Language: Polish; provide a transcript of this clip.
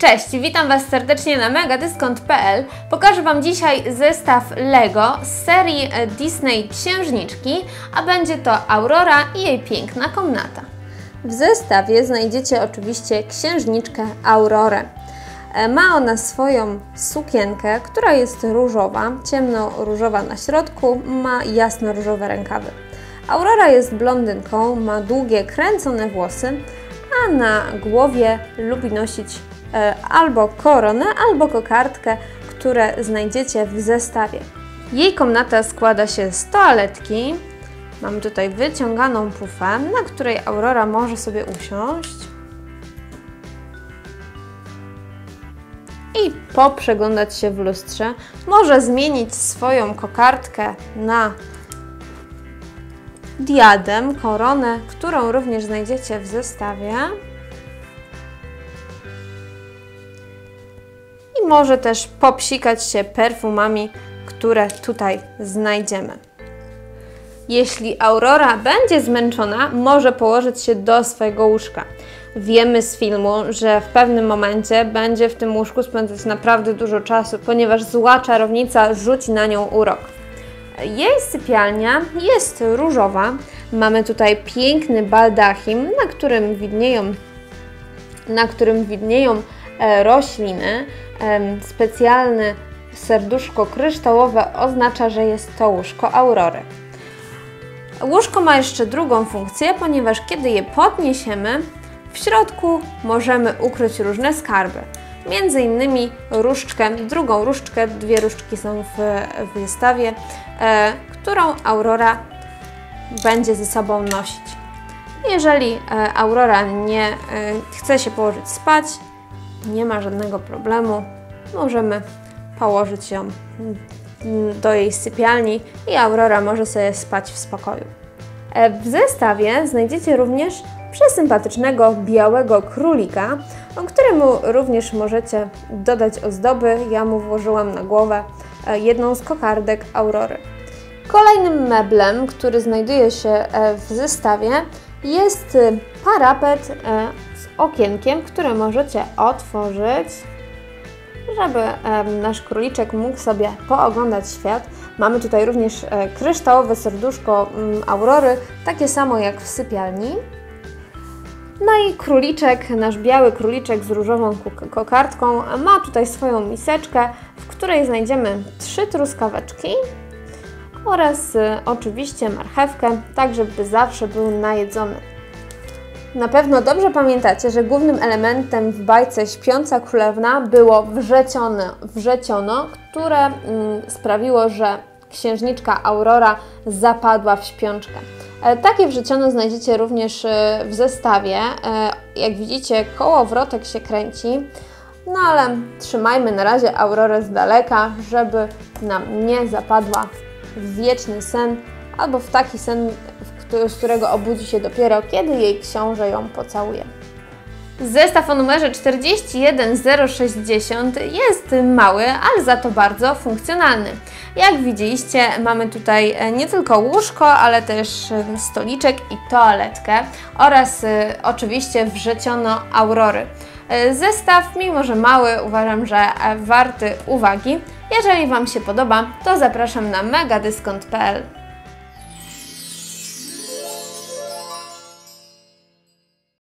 Cześć, witam Was serdecznie na megadyskont.pl. Pokażę Wam dzisiaj zestaw LEGO z serii Disney Księżniczki, a będzie to Aurora i jej piękna komnata. W zestawie znajdziecie oczywiście księżniczkę Aurorę. E, ma ona swoją sukienkę, która jest różowa, ciemno-różowa na środku, ma jasno-różowe rękawy. Aurora jest blondynką, ma długie, kręcone włosy, a na głowie lubi nosić albo koronę, albo kokardkę, które znajdziecie w zestawie. Jej komnata składa się z toaletki. Mamy tutaj wyciąganą pufę, na której Aurora może sobie usiąść. I poprzeglądać się w lustrze. Może zmienić swoją kokardkę na diadem, koronę, którą również znajdziecie w zestawie. Może też popsikać się perfumami, które tutaj znajdziemy. Jeśli Aurora będzie zmęczona, może położyć się do swojego łóżka. Wiemy z filmu, że w pewnym momencie będzie w tym łóżku spędzać naprawdę dużo czasu, ponieważ zła czarownica rzuci na nią urok. Jej sypialnia jest różowa. Mamy tutaj piękny baldachim, na którym widnieją, na którym widnieją e, rośliny. Specjalne serduszko kryształowe oznacza, że jest to łóżko Aurory. Łóżko ma jeszcze drugą funkcję, ponieważ kiedy je podniesiemy, w środku możemy ukryć różne skarby. Między innymi różdżkę, drugą różdżkę, dwie różdżki są w, w zestawie, e, którą Aurora będzie ze sobą nosić. Jeżeli e, Aurora nie e, chce się położyć spać, nie ma żadnego problemu, możemy położyć ją do jej sypialni i Aurora może sobie spać w spokoju. E, w zestawie znajdziecie również przesympatycznego białego królika, któremu również możecie dodać ozdoby. Ja mu włożyłam na głowę e, jedną z kokardek Aurory. Kolejnym meblem, który znajduje się e, w zestawie jest parapet okienkiem, które możecie otworzyć żeby nasz króliczek mógł sobie pooglądać świat. Mamy tutaj również e, kryształowe serduszko mm, Aurory, takie samo jak w sypialni. No i króliczek, nasz biały króliczek z różową kokardką ma tutaj swoją miseczkę, w której znajdziemy trzy truskaweczki oraz e, oczywiście marchewkę, tak żeby zawsze był najedzony. Na pewno dobrze pamiętacie, że głównym elementem w bajce Śpiąca Królewna było wrzeciono, wrzeciono które mm, sprawiło, że księżniczka Aurora zapadła w śpiączkę. E, takie wrzeciono znajdziecie również e, w zestawie. E, jak widzicie, kołowrotek się kręci. No ale trzymajmy na razie Aurorę z daleka, żeby nam nie zapadła w wieczny sen albo w taki sen, z którego obudzi się dopiero, kiedy jej książę ją pocałuje. Zestaw o numerze 41060 jest mały, ale za to bardzo funkcjonalny. Jak widzieliście, mamy tutaj e, nie tylko łóżko, ale też e, stoliczek i toaletkę oraz e, oczywiście wrzeciono aurory. Zestaw, mimo że mały, uważam, że warty uwagi. Jeżeli Wam się podoba, to zapraszam na megadyskont.pl.